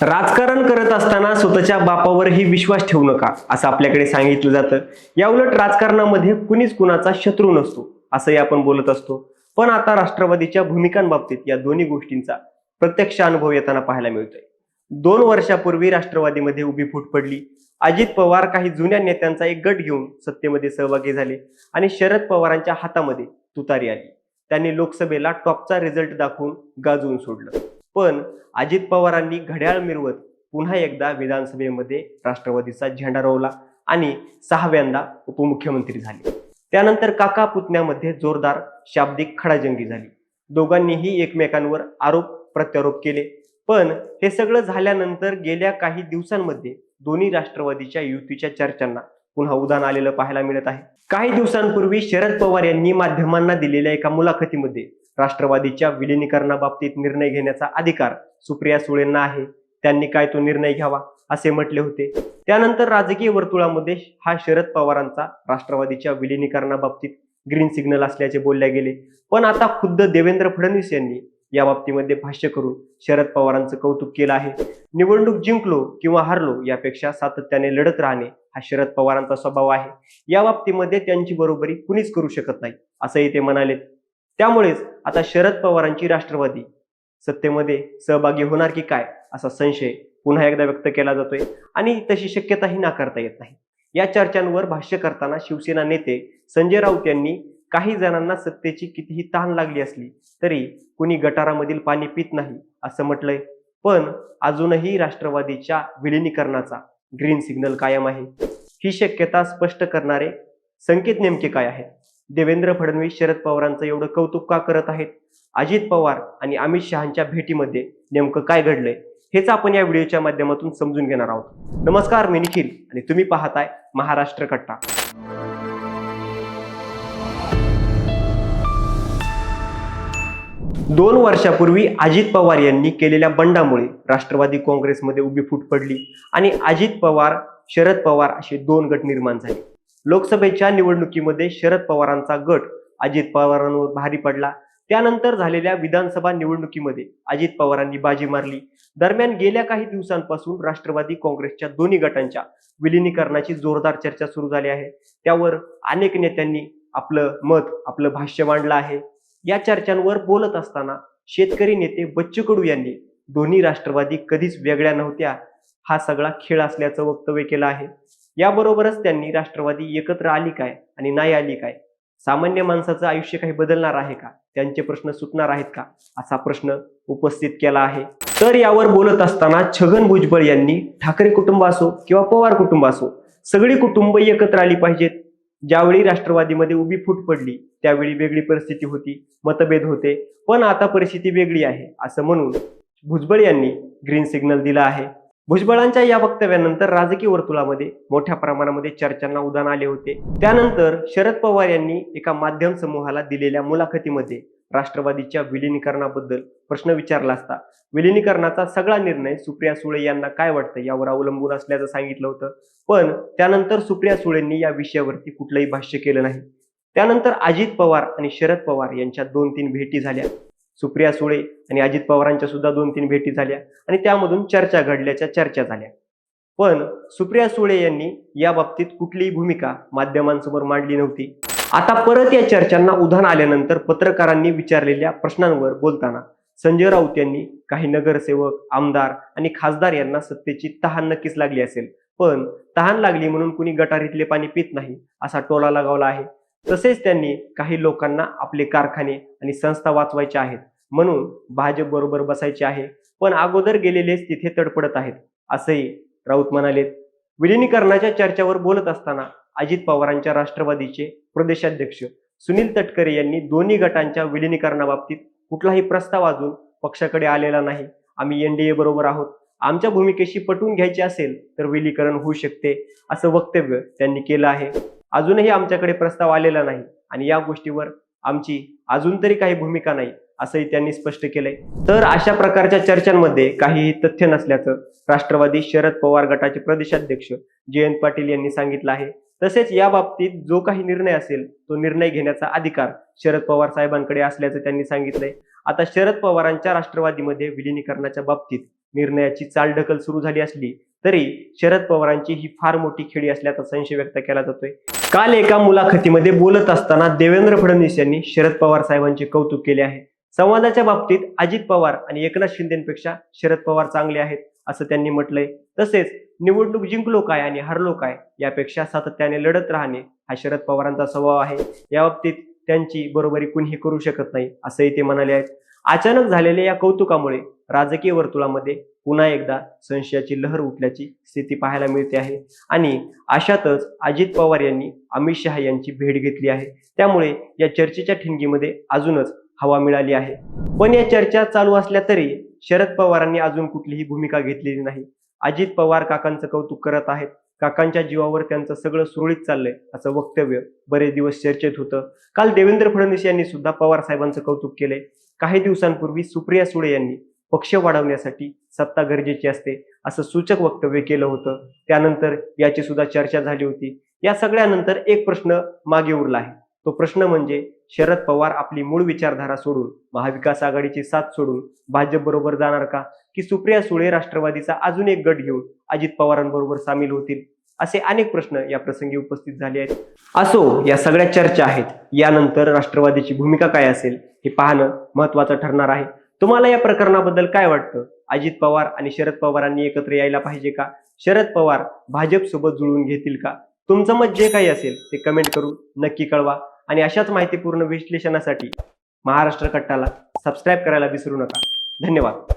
राजकारण करत असताना स्वतःच्या बापावरही विश्वास ठेवू नका असं आपल्याकडे सांगितलं जातं. या उलट राजकारणामध्ये कुणीच कुणाचा शत्रू नसतो असंही आपण बोलत असतो. पण आता राष्ट्रवादीच्या भूमिकांबाबतीत या दोन्ही गोष्टींचा प्रत्यक्ष अनुभव येताना पाहायला मिळतोय. दोन वर्षापूर्वी राष्ट्रवादीमध्ये उभी फूट पडली. अजित पवार काही जुन्या नेत्यांचा एक गट घेऊन सत्तेमध्ये सहभागी झाले आणि शरद पवारांच्या हातामध्ये तुतारी आली. त्यांनी लोकसभेला टॉपचा रिझल्ट दाखवून गाजवून सोडलं. पण अजित पवारांनी घड्याळ मिरवत पुन्हा एकदा विधानसभेमध्ये राष्ट्रवादीचा झेंडा रोवला आणि सहाव्यांदा उपमुख्यमंत्री झाले. त्यानंतर काका पुतण्यामध्ये जोरदार शाब्दिक खडाजंगी झाली. दोघांनीही एकमेकांवर आरोप प्रत्यारोप केले. पण हे सगळं झाल्यानंतर गेल्या काही दिवसांमध्ये दोन्ही राष्ट्रवादीच्या युतीच्या चर्चांना पुन्हा उदाहरण आलेलं पाहायला मिळत आहे. काही दिवसांपूर्वी शरद पवार यांनी माध्यमांना दिलेल्या एका मुलाखतीमध्ये राष्ट्रवादीच्या विलिनीकरणाबाबतीत निर्णय घेण्याचा अधिकार सुप्रिया सुळेंना आहे. त्यांनी काय तो निर्णय घ्यावा असे म्हटले होते. त्यानंतर राजकीय वर्तुळामध्ये हा शरद पवारांचा राष्ट्रवादीच्या विलिनीकरणाबाबतीत ग्रीन सिग्नल असल्याचे बोलले गेले. पण आता खुद्द देवेंद्र फडणवीस यांनी या बाबतीमध्ये भाष्य करून शरद पवारांचं कौतुक केलं आहे. निवडणूक जिंकलो किंवा हारलो यापेक्षा सातत्याने लढत राहणे हा शरद पवारांचा स्वभाव आहे. या बाबतीमध्ये त्यांची बरोबरी कुणीच करू शकत नाही असंही ते म्हणाले. त्यामुळेच आता शरद पवारांची राष्ट्रवादी सत्तेमध्ये सहभागी होणार की काय असा संशय पुन्हा एकदा व्यक्त केला जातोय आणि तशी शक्यताही नाकारता येत नाही. या चर्चांवर भाष्य करताना शिवसेना नेते संजय राऊत यांनी काही जणांना सत्तेची कितीही तहान लागली असली तरी कुणी गटारामधील पाणी पित नाही असं म्हटलंय. पण अजूनही राष्ट्रवादीच्या विलिनीकरणाचा ग्रीन सिग्नल कायम आहे. ही शक्यता स्पष्ट करणारे संकेत नेमके काय आहेत? देवेंद्र फडणवीस शरद पवारांचं एवढं कौतुक का करत आहेत? अजित पवार आणि अमित शहाच्या भेटीमध्ये नेमकं काय घडलंय? हेच आपण या व्हिडिओच्या माध्यमातून समजून घेणार आहोत. नमस्कार मी निखिल आणि तुम्ही पाहताय महाराष्ट्र कट्टा. दोन वर्षापूर्वी अजित पवार यांनी केलेल्या बंडामुळे राष्ट्रवादी काँग्रेसमध्ये उभी फूट पडली आणि अजित पवार शरद पवार असे दोन गट निर्माण झाले. लोकसभेच्या निवडणुकीमध्ये शरद पवारांचा गट अजित पवारांवर भारी पडला. त्यानंतर झालेल्या विधानसभा निवडणुकीमध्ये अजित पवारांनी बाजी मारली. दरम्यान गेल्या काही दिवसांपासून राष्ट्रवादी काँग्रेसच्या दोन्ही गटांच्या विलिनीकरणाची जोरदार चर्चा सुरू झाली आहे. त्यावर अनेक नेत्यांनी आपलं मत आपलं भाष्य मांडलं आहे. या चर्चांवर बोलत असताना शेतकरी नेते बच्चू कडू यांनी दोन्ही राष्ट्रवादी कधीच वेगळ्या नव्हत्या हा सगळा खेळ असल्याचं वक्तव्य केलं आहे. याबरोबरच त्यांनी राष्ट्रवादी एकत्र आली काय आणि नाही आली काय सामान्य माणसाचं आयुष्य काही बदलणार आहे का त्यांचे प्रश्न सुटणार आहेत का असा प्रश्न उपस्थित केला आहे. तर यावर बोलत असताना छगन भुजबळ यांनी ठाकरे कुटुंब असो किंवा पवार कुटुंब असो सगळी कुटुंब एकत्र आली पाहिजेत. ज्यावेळी राष्ट्रवादीमध्ये उभी फूट पडली त्यावेळी वेगळी परिस्थिती होती मतभेद होते पण आता परिस्थिती वेगळी आहे असं म्हणून भुजबळ यांनी ग्रीन सिग्नल दिला आहे. भुजबळांच्या या वक्तव्यानंतर राजकीय वर्तुळामध्ये मोठ्या प्रमाणामध्ये चर्चांना उदान आले होते. त्यानंतर शरद पवार यांनी एका माध्यम समूहाला दिलेल्या मुलाखतीमध्ये राष्ट्रवादीच्या विलिनीकरणाबद्दल प्रश्न विचारला असता. विलिनीकरणाचा सगळा निर्णय सुप्रिया सुळे यांना काय वाटतं यावर अवलंबून असल्याचं सांगितलं होतं. पण त्यानंतर सुप्रिया सुळेंनी या विषयावरती कुठलंही भाष्य केलं नाही. त्यानंतर अजित पवार आणि शरद पवार यांच्या दोन तीन भेटी झाल्या. सुप्रिया सुळे आणि अजित पवारांच्या सुद्धा दोन तीन भेटी झाल्या आणि त्यामधून चर्चा घडल्याच्या चर्चा झाल्या. पण सुप्रिया सुळे यांनी या बाबतीत कुठलीही भूमिका माध्यमांसमोर मांडली नव्हती. आता परत या चर्चांना उधाण आल्यानंतर पत्रकारांनी विचारलेल्या प्रश्नांवर बोलताना संजय राऊत यांनी काही नगरसेवक आमदार आणि खासदार यांना सत्तेची तहान नक्कीच लागली असेल. पण तहान लागली म्हणून कुणी गटारीतले पाणी पित नाही असा टोला लगावला आहे. तसेच त्यांनी काही लोकांना आपले कारखाने आणि संस्था वाचवायच्या आहेत म्हणून भाजप बरोबर बसायचे आहे. पण अगोदर गेलेलेच तिथे तडपडत आहेत असंही राऊत म्हणाले विलिनीकरणाच्या चर्चेवर बोलत असताना अजित पवारांच्या राष्ट्रवादीचे प्रदेशाध्यक्ष सुनील तटकरे यांनी दोन्ही गटांच्या विलिनीकरणाबाबतीत कुठलाही प्रस्ताव अजून पक्षाकडे आलेला नाही. आम्ही एनडीए बरोबर आहोत. आमच्या भूमिकेशी पटवून घ्यायची असेल तर विलीकरण होऊ शकते असं वक्तव्य त्यांनी केलं आहे. अजूनही आमच्याकडे प्रस्ताव आलेला नाही आणि या गोष्टीवर आमची अजून तरी काही भूमिका नाही असंही त्यांनी स्पष्ट केलंय. तर अशा प्रकारच्या चर्चांमध्ये काहीही तथ्य नसल्याचं राष्ट्रवादी शरद पवार गटाचे प्रदेशाध्यक्ष जयंत पाटील यांनी सांगितलं आहे. तसेच या बाबतीत जो काही निर्णय असेल तो निर्णय घेण्याचा अधिकार शरद पवार साहेबांकडे असल्याचं त्यांनी सांगितलंय. आता शरद पवारांच्या राष्ट्रवादीमध्ये विलिनीकरणाच्या बाबतीत निर्णयाची चालढकल सुरू झाली असली तरी शरद पवारांची ही फार मोठी खेळी असल्याचा संशय व्यक्त केला जातोय. काल एका मुलाखतीमध्ये बोलत असताना देवेंद्र फडणवीस यांनी शरद पवार साहेबांचे कौतुक केले आहे. संवादाच्या बाबतीत अजित पवार आणि एकनाथ शिंदेपेक्षा शरद पवार चांगले आहेत. असं त्यांनी म्हटलंय. तसेच निवडणूक जिंकलो काय आणि हरलो काय यापेक्षा सातत्याने लढत राहणे हा शरद पवारांचा स्वभाव आहे. या बाबतीत त्यांची बरोबरी कुणीही करू शकत नाही असंही ते म्हणाले आहेत. अचानक झालेल्या या कौतुकामुळे राजकीय वर्तुळामध्ये पुन्हा एकदा संशयाची लहर उठल्याची स्थिती पाहायला मिळते आहे. आणि अशातच अजित पवार यांनी अमित शहा यांची भेट घेतली आहे. त्यामुळे या चर्चेच्या ठिणगीमध्ये अजूनच हवा मिळाली आहे. पण या चर्चा चालू असल्या तरी शरद पवारांनी अजून कुठलीही भूमिका घेतलेली नाही. अजित पवार काकांचं कौतुक करत आहेत. काकांच्या जीवावर त्यांचं सगळं सुरळीत चाललंय असं वक्तव्य बरेच दिवस चर्चेत होतं. काल देवेंद्र फडणवीस यांनी सुद्धा पवार साहेबांचं कौतुक केलंय. काही दिवसांपूर्वी सुप्रिया सुळे यांनी पक्ष वाढवण्यासाठी सत्ता गरजेची असते असं सूचक वक्तव्य केलं होतं. त्यानंतर याची सुद्धा चर्चा झाली होती. या सगळ्यानंतर एक प्रश्न मागे उरला आहे. तो प्रश्न म्हणजे शरद पवार आपली मूळ विचारधारा सोडून महाविकास आघाडीची साथ सोडून भाजप बरोबर जाणार का? की सुप्रिया सुळे राष्ट्रवादीचा अजून एक गट घेऊन अजित पवारांबरोबर सामील होतील? असे अनेक प्रश्न या प्रसंगी उपस्थित झाले आहेत. असो या सगळ्या चर्चा आहेत. यानंतर राष्ट्रवादीची भूमिका काय असेल हे पाहणं महत्वाचं ठरणार आहे. तुम्हाला या प्रकरणाबद्दल काय वाटतं? अजित पवार आणि शरद पवारांनी एकत्र यायला पाहिजे का? शरद पवार भाजप सोबत जुळवून घेतील का? तुमचं मत जे काही असेल ते कमेंट करून नक्की कळवा. आणि अशाच माहितीपूर्ण विश्लेषणासाठी महाराष्ट्र कट्टाला सबस्क्राईब करायला विसरू नका. धन्यवाद.